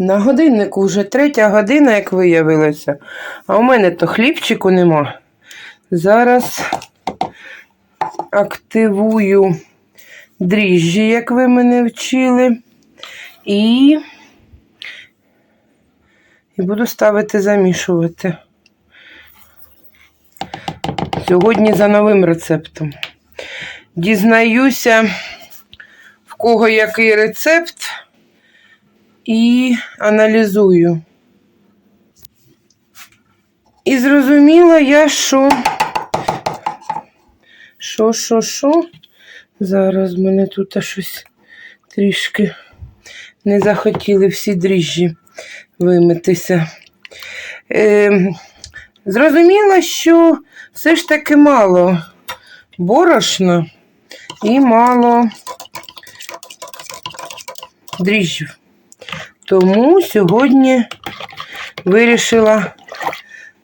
На годиннику вже третя година, як виявилося. А у мене то хлібчику нема. Зараз активую дріжджі, як ви мене вчили. І, і буду ставити замішувати. Сьогодні за новим рецептом. Дізнаюся, в кого який рецепт, і аналізую. І зрозуміла я, що. Що, що, що? Зараз мене тут щось трішки не захотіли всі дріжджі вимитися. Е, зрозуміла, що все ж таки мало борошна і мало дріжджів. Тому сьогодні вирішила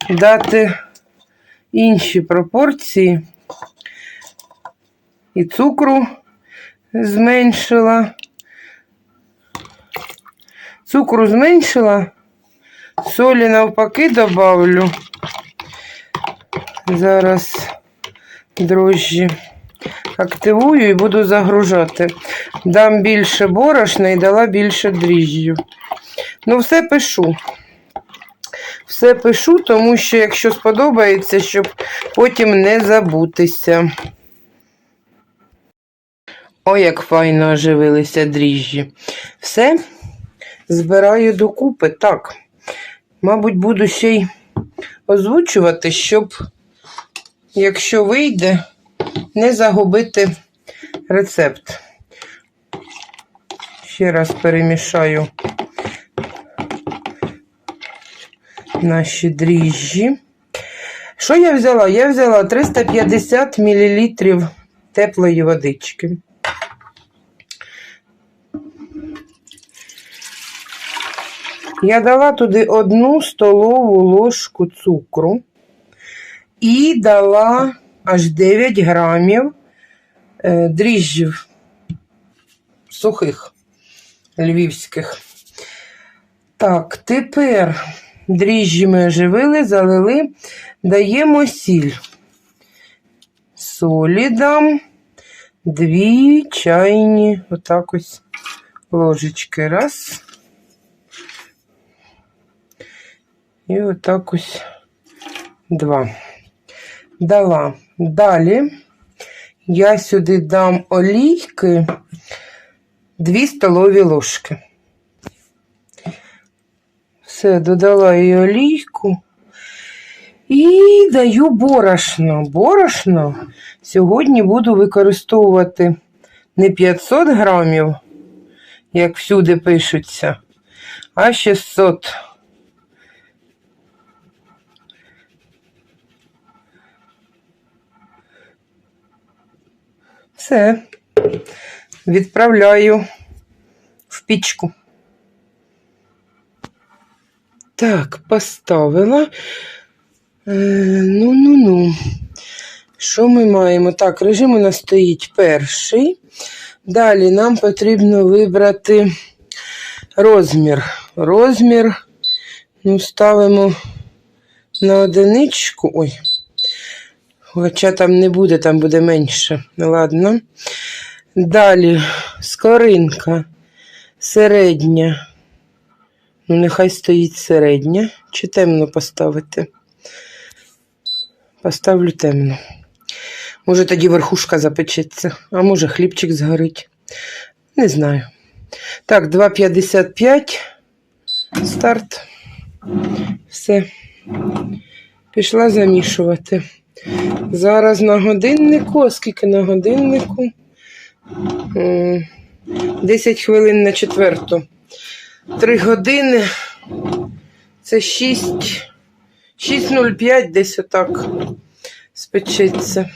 дати інші пропорції. І цукру зменшила. Цукру зменшила, солі навпаки добавлю. Зараз дрожжі активую і буду загружати. Дам більше борошна і дала більше дріжджів. Ну, все пишу. Все пишу, тому що, якщо сподобається, щоб потім не забутися. О, як файно оживилися дріжджі. Все збираю докупи. Так, мабуть, буду ще й озвучувати, щоб, якщо вийде, не загубити рецепт. Ще раз перемішаю наші дріжджі. Що я взяла? Я взяла 350 мл теплої водички. Я дала туди одну столову ложку цукру і дала аж 9 грамів е, дріжджів сухих львівських. Так, тепер дріжджі ми оживили, залили, даємо сіль. Солі дам дві чайні, отак ось ложечки. Раз. І отак ось два. Дала. Далі я сюди дам олійки 2 столові ложки. Все, додала і олійку. І даю борошно. Борошно сьогодні буду використовувати не 500 грамів, як всюди пишуться, а 600. Все. Відправляю в пічку. Так, поставила. Ну-ну-ну. Що ми маємо? Так, режим у нас стоїть перший. Далі нам потрібно вибрати розмір. Розмір ну, ставимо на одиничку. Ой. Хоча там не буде, там буде менше. Ну, Ладно. Далі скоринка середня. Ну, нехай стоїть середня. Чи темно поставити? Поставлю темно. Може, тоді верхушка запечеться, а може хлібчик згорить. Не знаю. Так, 2,55. Старт. Все. Пішла замішувати. Зараз на годиннику, а скільки на годиннику? 10 хвилин на четверту. 3 години. Це 6. 6.05 десь отак спечеться.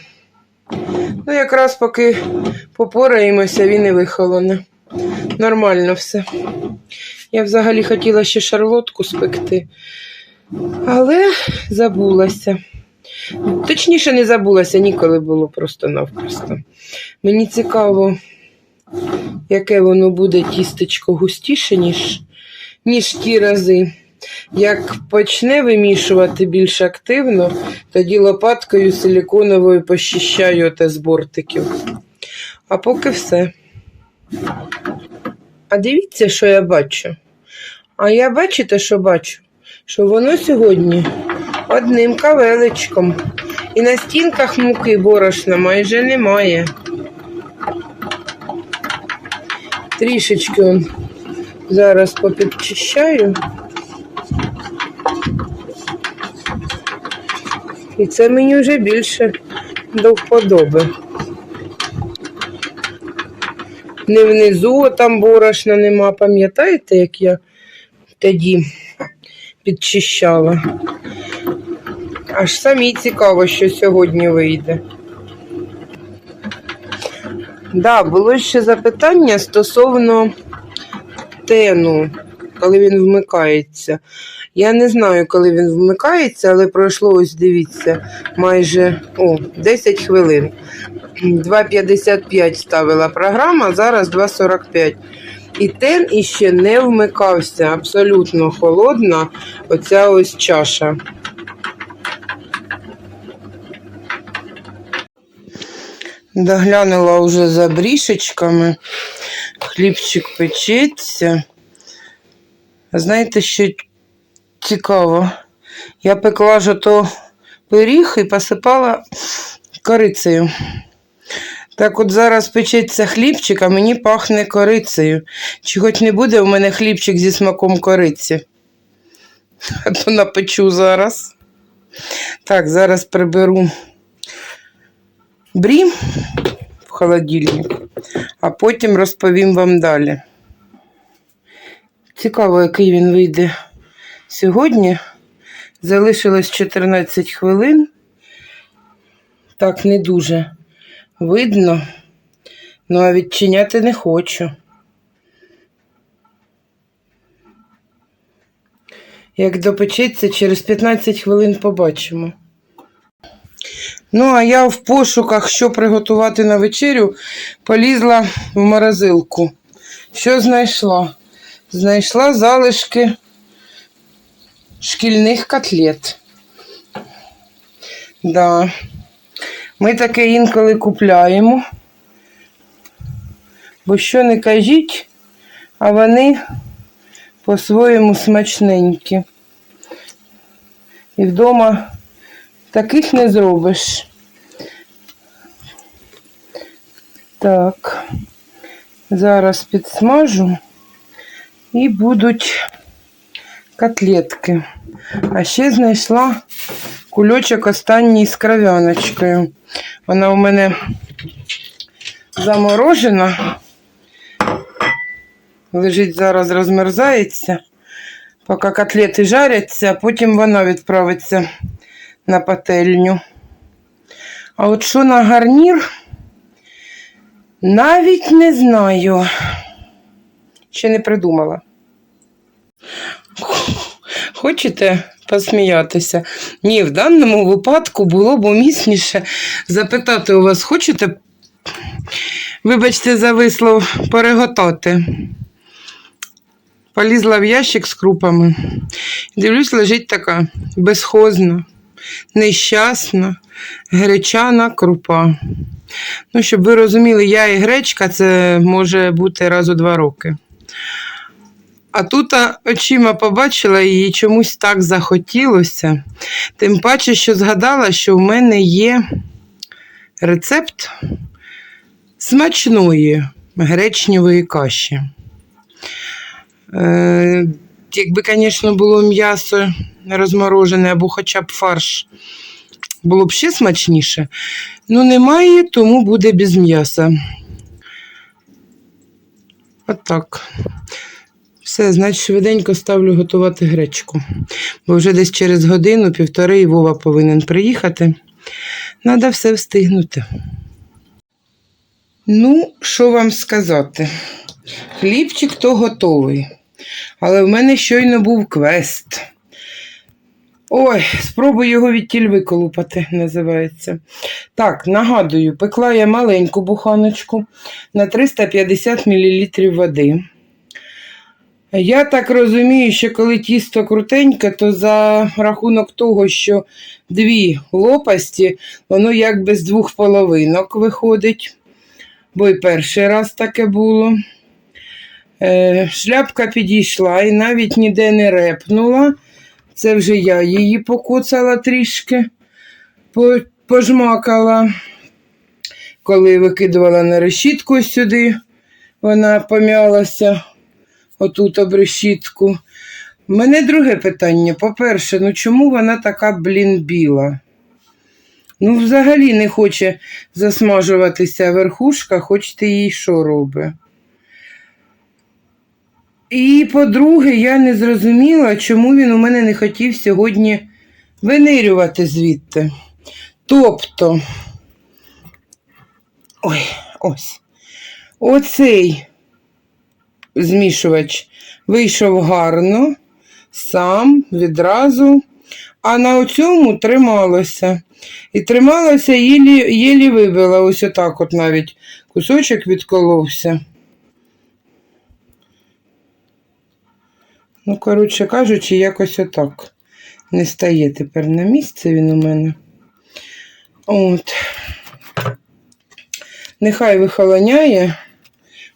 Ну, якраз поки попораємося, він і вихолоне. Нормально все. Я взагалі хотіла ще шарлотку спекти, але забулася. Точніше, не забулася, ніколи було просто-навпросто. Мені цікаво, яке воно буде тістечко густіше, ніж, ніж ті рази. Як почне вимішувати більш активно, тоді лопаткою силіконовою пощищаю те з бортиків. А поки все. А дивіться, що я бачу. А я бачите, що бачу? Що воно сьогодні одним кавелечком. І на стінках муки борошна майже немає. Трішечки он зараз попідчищаю. І це мені вже більше до вподоби. Не внизу там борошна нема, пам'ятаєте, як я тоді підчищала? Аж самі цікаво, що сьогодні вийде. Да, було ще запитання стосовно тену, коли він вмикається. Я не знаю, коли він вмикається, але пройшло, ось дивіться, майже о, 10 хвилин. 2,55 ставила програма, зараз 2,45. І тен іще не вмикався. Абсолютно холодна оця ось чаша. Доглянула вже за брішечками. Хлібчик печеться. Знаєте, що цікаво? Я пекла ж пиріг і посипала корицею. Так от зараз печеться хлібчик, а мені пахне корицею. Чи хоч не буде у мене хлібчик зі смаком кориці? А то напечу зараз. Так, зараз приберу брі в холодильник, а потім розповім вам далі. Цікаво, який він вийде сьогодні. Залишилось 14 хвилин. Так, не дуже видно. Ну, а відчиняти не хочу. Як допечеться, через 15 хвилин побачимо. Ну, а я в пошуках, що приготувати на вечерю, полізла в морозилку. Що знайшла? Знайшла залишки шкільних котлет. Да. Ми таке інколи купляємо. Бо що не кажіть, а вони по-своєму смачненькі. І вдома таких не зробиш. Так, зараз підсмажу і будуть котлетки. А ще знайшла кульочок останній з кров'яночкою. Вона у мене заморожена. Лежить зараз, розмерзається, поки котлети жаряться, а потім вона відправиться на пательню. А от що на гарнір, навіть не знаю. Ще не придумала. Хочете посміятися? Ні, в даному випадку було б умісніше запитати у вас, хочете, вибачте, за вислов, переготати. Полізла в ящик з крупами. Дивлюсь, лежить така безхозна, нещасна, гречана крупа. Ну, щоб ви розуміли, я і гречка це може бути раз у два роки. А тут очима побачила і чомусь так захотілося. Тим паче, що згадала, що в мене є рецепт смачної гречневої каші. Якби, звісно, було м'ясо розморожене або хоча б фарш, було б ще смачніше. Ну, немає, тому буде без м'яса. Отак. Все, значить, швиденько ставлю готувати гречку. Бо вже десь через годину, півтори і Вова повинен приїхати. Треба все встигнути. Ну, що вам сказати? Хлібчик то готовий. Але в мене щойно був квест. Ой, спробую його відтіль виколупати, називається. Так, нагадую, пекла я маленьку буханочку на 350 мл води. Я так розумію, що коли тісто крутеньке, то за рахунок того, що дві лопасті, воно якби з двох половинок виходить. Бо й перший раз таке було. Е, шляпка підійшла і навіть ніде не репнула. Це вже я її покоцала трішки, пожмакала. Коли викидувала на решітку сюди, вона пом'ялася отут об решітку. У мене друге питання. По-перше, ну чому вона така, блін, біла? Ну, взагалі не хоче засмажуватися верхушка, хоч ти їй що робить. І по-друге, я не зрозуміла, чому він у мене не хотів сьогодні винирювати звідти. Тобто, ой, ось, оцей змішувач вийшов гарно, сам відразу, а на цьому трималося. І трималося, єлі, єлі вибила, ось отак от навіть кусочок відколовся. Ну, коротше кажучи, якось отак. Не стає тепер на місце він у мене. От. Нехай вихолоняє.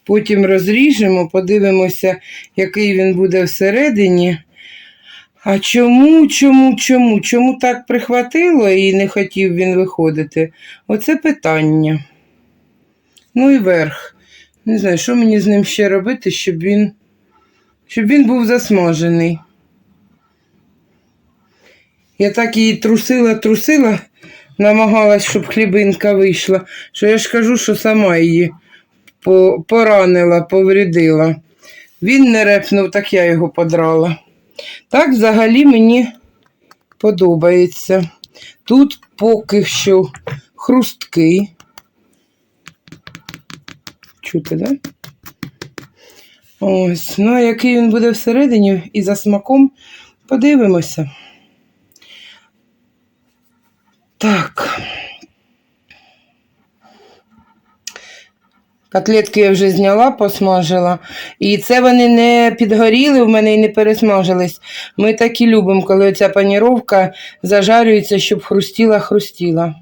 Потім розріжемо, подивимося, який він буде всередині. А чому, чому, чому? Чому так прихватило і не хотів він виходити? Оце питання. Ну і верх. Не знаю, що мені з ним ще робити, щоб він, щоб він був засмажений. Я так її трусила, трусила, намагалась, щоб хлібинка вийшла, що я ж кажу, що сама її поранила, повредила. Він не репнув, так я його подрала. Так взагалі мені подобається. Тут поки що хрусткий. Чути, да? Ось, ну а який він буде всередині і за смаком, подивимося. Так. Котлетки я вже зняла, посмажила. І це вони не підгоріли в мене і не пересмажились. Ми так і любимо, коли ця паніровка зажарюється, щоб хрустіла-хрустіла.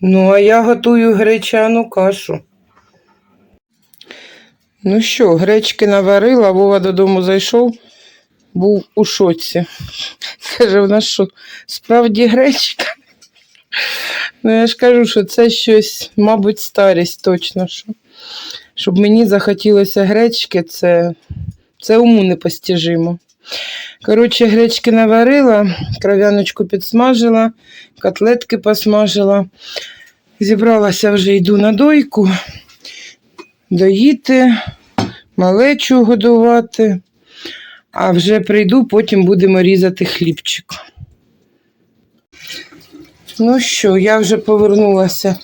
Ну, а я готую гречану кашу. Ну що, гречки наварила, Вова додому зайшов, був у шоці. Каже, в нас що, справді гречка? Ну, я ж кажу, що це щось, мабуть, старість точно. Що. Щоб мені захотілося гречки, це, це уму непостіжимо. Коротше, гречки наварила, кров'яночку підсмажила, котлетки посмажила. Зібралася вже йду на дойку, доїти, малечу годувати. А вже прийду, потім будемо різати хлібчик. Ну що, я вже повернулася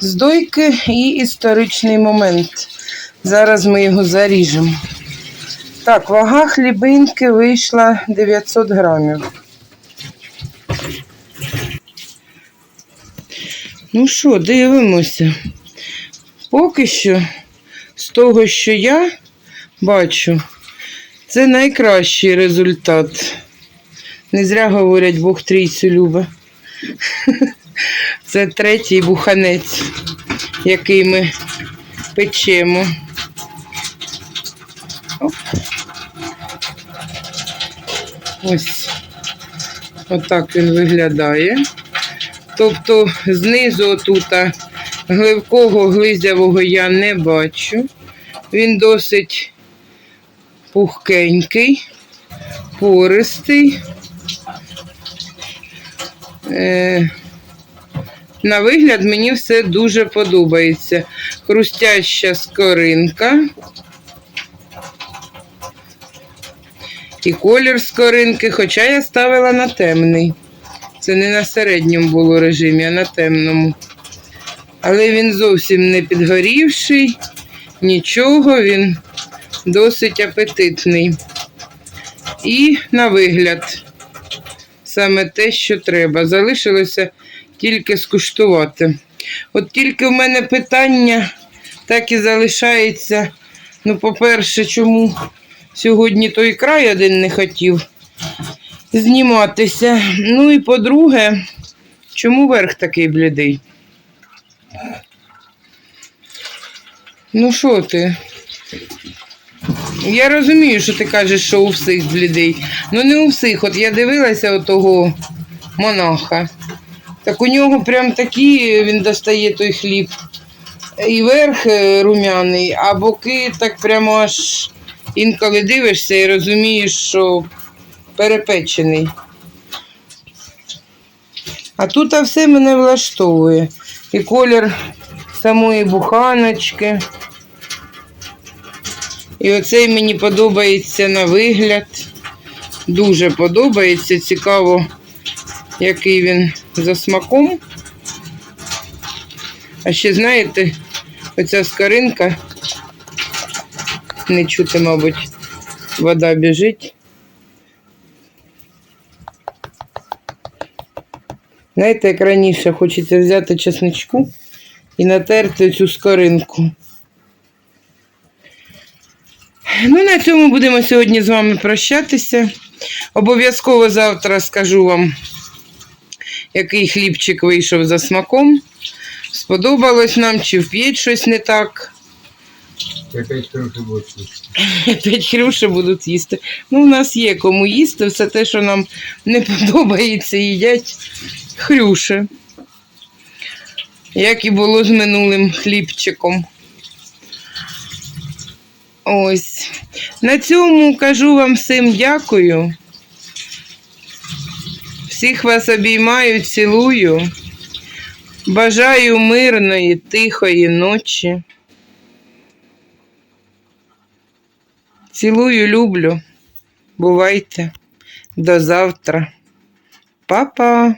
з дойки і історичний момент. Зараз ми його заріжемо. Так, вага хлібинки вийшла 900 грамів. Ну що, дивимося. Поки що, того, що я бачу, це найкращий результат. Не зря говорять, Бог трійцю любить. Це третій буханець, який ми печемо. Ось отак він виглядає. Тобто знизу отута гливкого глизявого я не бачу. Він досить пухкенький, пористий. Е, на вигляд мені все дуже подобається. Хрустяща скоринка. І колір скоринки, хоча я ставила на темний. Це не на середньому було режимі, а на темному. Але він зовсім не підгорівший, нічого, він досить апетитний. І на вигляд саме те, що треба. Залишилося тільки скуштувати. От тільки в мене питання так і залишається, Ну, по-перше, чому сьогодні той край один не хотів зніматися. Ну і по-друге, чому верх такий блідий? Ну що ти? Я розумію, що ти кажеш, що у всіх блідий. Ну не у всіх. От я дивилася отого монаха. Так у нього прям такі він достає той хліб. І верх е, румяний, а боки так прямо аж інколи дивишся і розумієш, що перепечений. А тут а все мене влаштовує. І колір самої буханочки. І оцей мені подобається на вигляд. Дуже подобається. Цікаво, який він за смаком. А ще знаєте, оця скоринка, не чути, мабуть, вода біжить. Знаєте, як раніше хочеться взяти чесничку і натерти цю скоринку. Ну, на цьому будемо сьогодні з вами прощатися. Обов'язково завтра скажу вам, який хлібчик вийшов за смаком. Сподобалось нам, чи вп'ють щось не так. Опять хрюші будуть їсти. Ну, у нас є кому їсти, все те, що нам не подобається, їдять хрюші. Як і було з минулим хлібчиком. Ось. На цьому кажу вам всім дякую. Всіх вас обіймаю, цілую. Бажаю мирної, тихої ночі. Цілую, люблю. Бувайте. До завтра. Па-па.